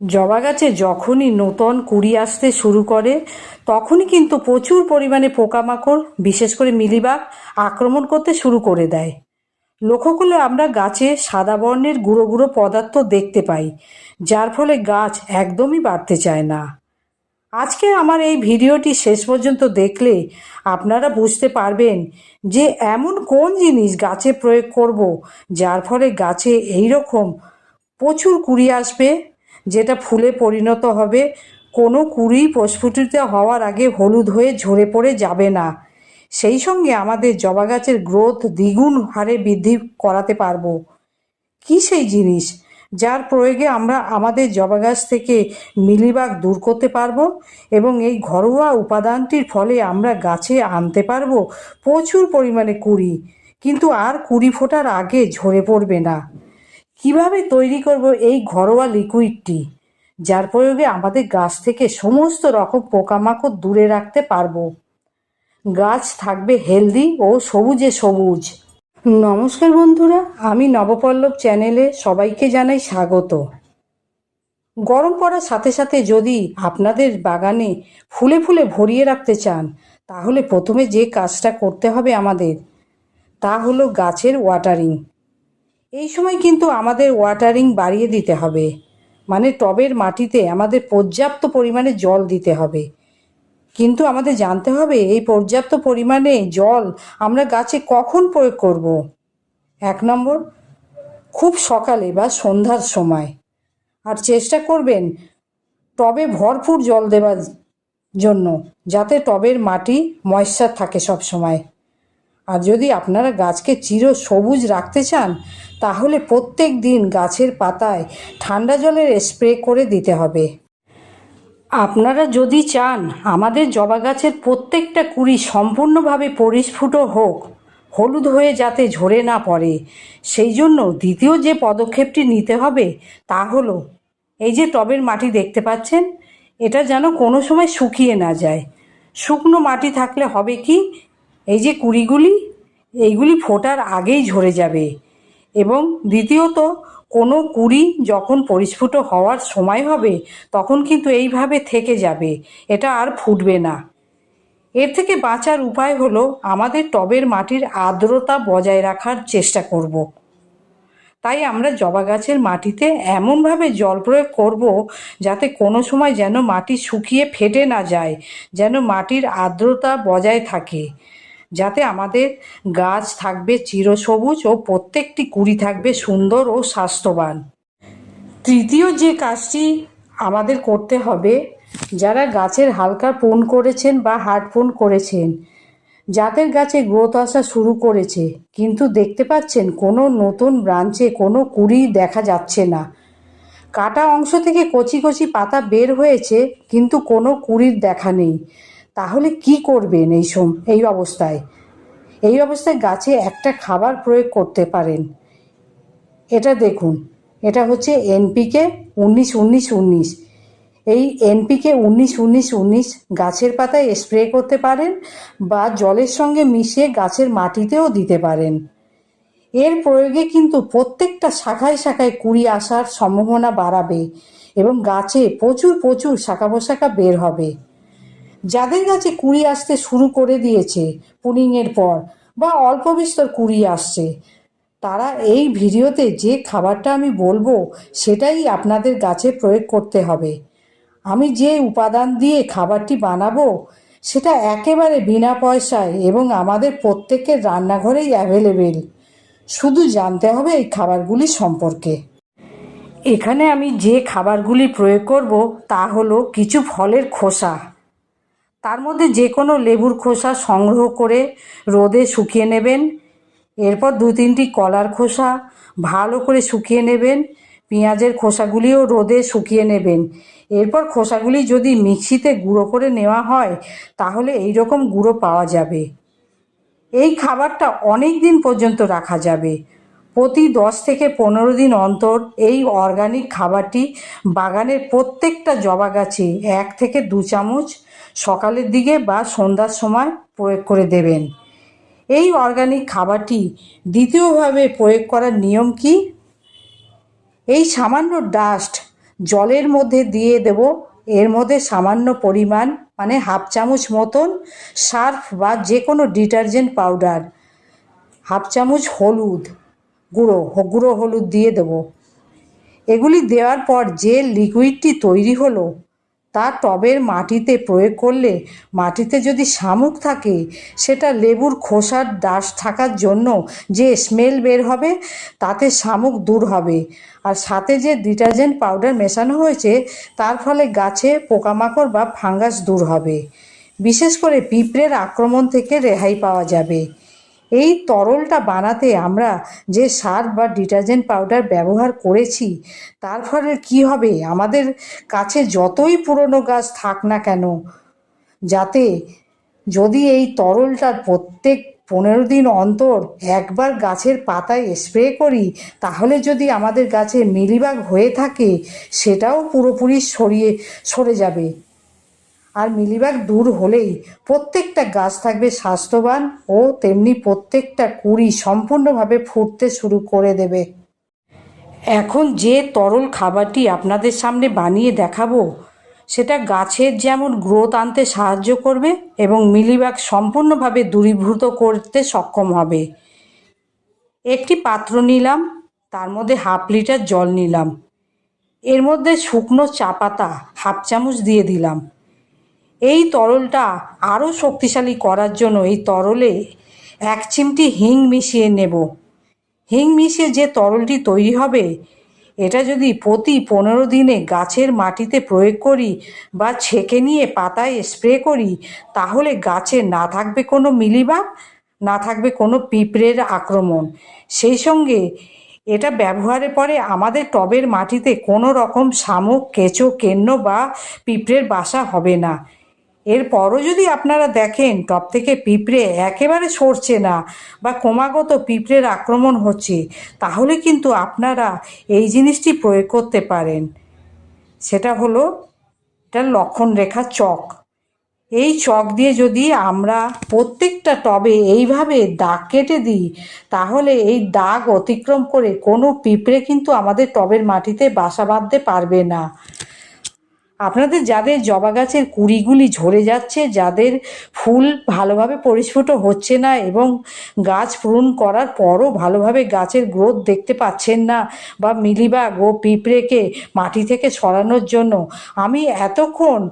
জবা গাছে যখনই নূতন কুড়ি আসতে শুরু করে, তখনই কিন্তু প্রচুর পরিমাণে পোকামাকড়, বিশেষ করে মিলিবাগ, আক্রমণ করতে শুরু করে দেয়। লক্ষ্য করলে আমরা গাছে সাদা বর্ণের গুঁড়ো গুঁড়ো পদার্থ দেখতে পাই, যার ফলে গাছ একদমই বাড়তে চায় না। আজকে আমার এই ভিডিওটি শেষ পর্যন্ত দেখলে আপনারা বুঝতে পারবেন যে এমন কোন জিনিস গাছে প্রয়োগ করব, যার ফলে গাছে এই রকম প্রচুর কুড়ি আসবে যেটা ফুলে পরিণত হবে। কোনো কুড়ি প্রস্ফুটিত হওয়ার আগে হলুদ হয়ে ঝরে পড়ে যাবে না। সেই সঙ্গে আমাদের জবা গাছের গ্রোথ দ্বিগুণ হারে বৃদ্ধি করাতে পারব। কি সেই জিনিস? যার প্রয়োগে আমরা আমাদের জবা গাছ থেকে মিলিবাগ দূর করতে পারব এবং এই ঘরোয়া উপাদানটির ফলে আমরা গাছে আনতে পারব প্রচুর পরিমাণে কুড়ি। কিন্তু আর কুড়ি ফোটার আগে ঝরে পড়বে না। কীভাবে তৈরি করব এই ঘরোয়া লিকুইডটি যার প্রয়োগে আমাদের গাছ থেকে সমস্ত রকম পোকামাকড় দূরে রাখতে পারব। গাছ থাকবে হেলদি ও সবুজে সবুজ। নমস্কার বন্ধুরা, আমি নবপল্লব চ্যানেলে সবাইকে জানাই স্বাগত। গরম পড়ার সাথে সাথে যদি আপনাদের বাগানে ফুলে ফুলে ভরিয়ে রাখতে চান, তাহলে প্রথমে যে কাজটা করতে হবে আমাদের, তা হলো গাছের ওয়াটারিং এই সময় কিন্তু আমাদের ওয়াটারিং বাড়িয়ে দিতে হবে। মানে টবের মাটিতে আমাদের পর্যাপ্ত পরিমাণে জল দিতে হবে। কিন্তু আমাদের জানতে হবে, এই পর্যাপ্ত পরিমাণে জল আমরা গাছে কখন প্রয়োগ করব? এক নম্বর, খুব সকালে বা সন্ধ্যার সময়। আর চেষ্টা করবেন টবে ভরপুর জল দেওয়ার জন্য, যাতে টবের মাটি ময়শ্চার থাকে সব সময় আর যদি আপনারা গাছকে চির সবুজ রাখতে চান, তাহলে প্রত্যেক দিন গাছের পাতায় ঠান্ডা জলের স্প্রে করে দিতে হবে। আপনারা যদি চান আমাদের জবা গাছের প্রত্যেকটা কুড়ি সম্পূর্ণভাবে পরিস্ফুট হোক, হলুদ হয়ে যাতে ঝরে না পড়ে, সেই জন্য দ্বিতীয় যে পদক্ষেপটি নিতে হবে তা হলো, এই যে টবের মাটি দেখতে পাচ্ছেন, এটা যেন কোনো সময় শুকিয়ে না যায়। শুকনো মাটি থাকলে হবে কি? এই যে কুড়িগুলি, এইগুলি ফোটার আগেই ঝরে যাবে। এবং দ্বিতীয়ত, কোনো কুড়ি যখন পরিস্ফুট হওয়ার সময় হবে, তখন কিন্তু এইভাবে থেকে যাবে, এটা আর ফুটবে না। এর থেকে বাঁচার উপায় হলো, আমাদের টবের মাটির আর্দ্রতা বজায় রাখার চেষ্টা করব। তাই আমরা জবা গাছের মাটিতে এমনভাবে জল প্রয়োগ করব, যাতে কোনো সময় যেন মাটি শুকিয়ে ফেটে না যায়, যেন মাটির আর্দ্রতা বজায় থাকে। যাতে আমাদের গাছ থাকবে চিরসবুজ ও প্রত্যেকটি কুড়ি থাকবে সুন্দর ও স্বাস্থ্যবান। তৃতীয় যে কাজটি আমাদের করতে হবে, যারা গাছের হালকা পোন করেছেন বা হার্ড পোন করেছেন, যাদের গাছে গ্রোথ আসা শুরু করেছে, কিন্তু দেখতে পাচ্ছেন কোনো নতুন ব্রাঞ্চে কোনো কুড়ি দেখা যাচ্ছে না। কাটা অংশ থেকে কচি কচি পাতা বের হয়েছে, কিন্তু কোনো কুড়ির দেখা নেই। তাহলে কি করবেন এই সম, এই অবস্থায়? এই অবস্থায় গাছে একটা খাবার প্রয়োগ করতে পারেন। এটা দেখুন, এটা হচ্ছে এনপিকে উনিশ উনিশ উনিশ। এই এনপিকে উনিশ উনিশ উনিশ গাছের পাতায় স্প্রে করতে পারেন বা জলের সঙ্গে মিশিয়ে গাছের মাটিতেও দিতে পারেন। এর প্রয়োগে কিন্তু প্রত্যেকটা শাখায় শাখায় কুড়ি আসার সম্ভাবনা বাড়াবে এবং গাছে প্রচুর প্রচুর শাখা পোশাখা বের হবে। যাদের কাছে কুড়ি আসতে শুরু করে দিয়েছে পুনিংয়ের পর, বা অল্প বিস্তর কুড়ি আসছে, তারা এই ভিডিওতে যে খাবারটা আমি বলব সেটাই আপনাদের গাছে প্রয়োগ করতে হবে। আমি যে উপাদান দিয়ে খাবারটি বানাবো, সেটা একেবারে বিনা পয়সায় এবং আমাদের প্রত্যেকের রান্নাঘরেই অ্যাভেলেবেল শুধু জানতে হবে এই খাবারগুলি সম্পর্কে। এখানে আমি যে খাবারগুলি প্রয়োগ করব তা হলো কিছু ফলের খোসা। তার মধ্যে যে কোনো লেবুর খোসা সংগ্রহ করে রোদে শুকিয়ে নেবেন। এরপর দু তিনটি কলার খোসা ভালো করে শুকিয়ে নেবেন। পেঁয়াজের খোসাগুলিও রোদে শুকিয়ে নেবেন। এরপর খোসাগুলি যদি মিক্সিতে গুঁড়ো করে নেওয়া হয়, তাহলে এই রকম গুঁড়ো পাওয়া যাবে। এই খাবারটা অনেক দিন পর্যন্ত রাখা যাবে। প্রতি দশ থেকে পনেরো দিন অন্তর এই অর্গানিক খাবারটি বাগানের প্রত্যেকটা জবা গাছে এক থেকে দু চামচ সকালের দিকে বা সন্ধ্যার সময় প্রয়োগ করে দেবেন। এই অর্গানিক খাবারটি দ্বিতীয়ভাবে প্রয়োগ করার নিয়ম কি? এই সামান্য ডাস্ট জলের মধ্যে দিয়ে দেব। এর মধ্যে সামান্য পরিমাণ মানে হাফ চামচ মতন সার্ফ বা যে কোনো ডিটারজেন্ট পাউডার, হাফ চামচ হলুদ গুঁড়ো গুঁড়ো হলুদ দিয়ে দেবো। এগুলি দেওয়ার পর যে লিকুইডটি তৈরি হলো, তা টবের মাটিতে প্রয়োগ করলে মাটিতে যদি শামুক থাকে, সেটা লেবুর খোসার দাস থাকার জন্য যে স্মেল বের হবে, তাতে শামুক দূর হবে। আর সাথে যে ডিটারজেন্ট পাউডার মেশানো হয়েছে, তার ফলে গাছে পোকামাকড় বা ফাঙ্গাস দূর হবে। বিশেষ করে পিঁপড়ের আক্রমণ থেকে রেহাই পাওয়া যাবে। এই তরলটা বানাতে আমরা যে সার বা ডিটারজেন্ট পাউডার ব্যবহার করেছি, তার ফলে কী হবে? আমাদের কাছে যতই পুরনো গাছ থাক না কেন, যাতে যদি এই তরলটার প্রত্যেক পনেরো দিন অন্তর একবার গাছের পাতায় স্প্রে করি, তাহলে যদি আমাদের গাছে মিলিবাগ হয়ে থাকে, সেটাও পুরোপুরি সরিয়ে, সরে যাবে। আর মিলিবাগ দূর হলেই প্রত্যেকটা গাছ থাকবে স্বাস্থ্যবান ও তেমনি প্রত্যেকটা কুড়ি সম্পূর্ণভাবে ফুটতে শুরু করে দেবে। এখন যে তরল খাবারটি আপনাদের সামনে বানিয়ে দেখাবো, সেটা গাছের যেমন গ্রোথ আনতে সাহায্য করবে এবং মিলিবাগ সম্পূর্ণভাবে দূরীভূত করতে সক্ষম হবে। একটি পাত্র নিলাম, তার মধ্যে হাফ লিটার জল নিলাম। এর মধ্যে শুকনো চা পাতা হাফ চামচ দিয়ে দিলাম। এই তরলটা আরও শক্তিশালী করার জন্য এই তরলে এক চিমটি হিং মিশিয়ে নেব। হিং মিশিয়ে যে তরলটি তৈরি হবে, এটা যদি প্রতি পনেরো দিনে গাছের মাটিতে প্রয়োগ করি বা ছেঁকে নিয়ে পাতায় স্প্রে করি, তাহলে গাছে না থাকবে কোনো মিলিবাগ, না থাকবে কোনো পিঁপড়ের আক্রমণ। সেই সঙ্গে এটা ব্যবহারের পরে আমাদের টবের মাটিতে কোনো রকম শামুক, কেঁচো, কেন্ন বা পিঁপড়ের বাসা হবে না। এরপরও যদি আপনারা দেখেন টপ থেকে পিঁপড়ে একেবারে সরছে না বা ক্রমাগত পিঁপড়ের আক্রমণ হচ্ছে, তাহলে কিন্তু আপনারা এই জিনিসটি প্রয়োগ করতে পারেন। সেটা হলো, এটা লক্ষণ রেখা চক। এই চক দিয়ে যদি আমরা প্রত্যেকটা টবে এইভাবে দাগ কেটে দিই, তাহলে এই দাগ অতিক্রম করে কোনো পিঁপড়ে কিন্তু আমাদের টবের মাটিতে বাসা বাঁধতে পারবে না। আপনাদের যাদের জবা গাছের কুড়িগুলি ঝরে যাচ্ছে, যাদের ফুল ভালোভাবে পরিস্ফুট হচ্ছে না এবং গাছ পূরণ করার পরও ভালোভাবে গাছের গ্রোথ দেখতে পাচ্ছেন না বা মিলিবাগ ও পিঁপড়েকে মাটি থেকে সরানোর জন্য, আমি এতক্ষণ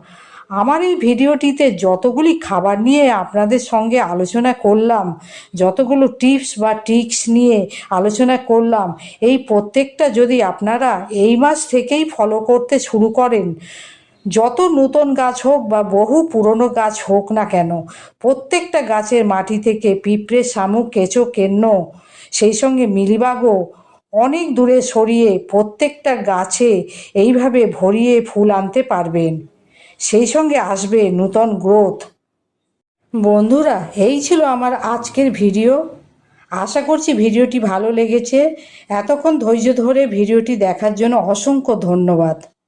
আমার এই ভিডিওটিতে যতগুলি খাবার নিয়ে আপনাদের সঙ্গে আলোচনা করলাম, যতগুলো টিপস বা ট্রিক্স নিয়ে আলোচনা করলাম, এই প্রত্যেকটা যদি আপনারা এই মাস থেকেই ফলো করতে শুরু করেন যত নূতন গাছ হোক বা বহু পুরনো গাছ হোক না কেন, প্রত্যেকটা গাছের মাটি থেকে পিঁপড়ে, শামুক, কেঁচো, কেন্ন সেই সঙ্গে মিলিবাগও অনেক দূরে সরিয়ে প্রত্যেকটা গাছে এইভাবে ভরিয়ে ফুল আনতে পারবেন। সেই সঙ্গে আসবে নূতন গ্রোথ। বন্ধুরা, এই ছিল আমার আজকের ভিডিও। আশা করছি ভিডিওটি ভালো লেগেছে। এতক্ষণ ধৈর্য ধরে ভিডিওটি দেখার জন্য অসংখ্য ধন্যবাদ।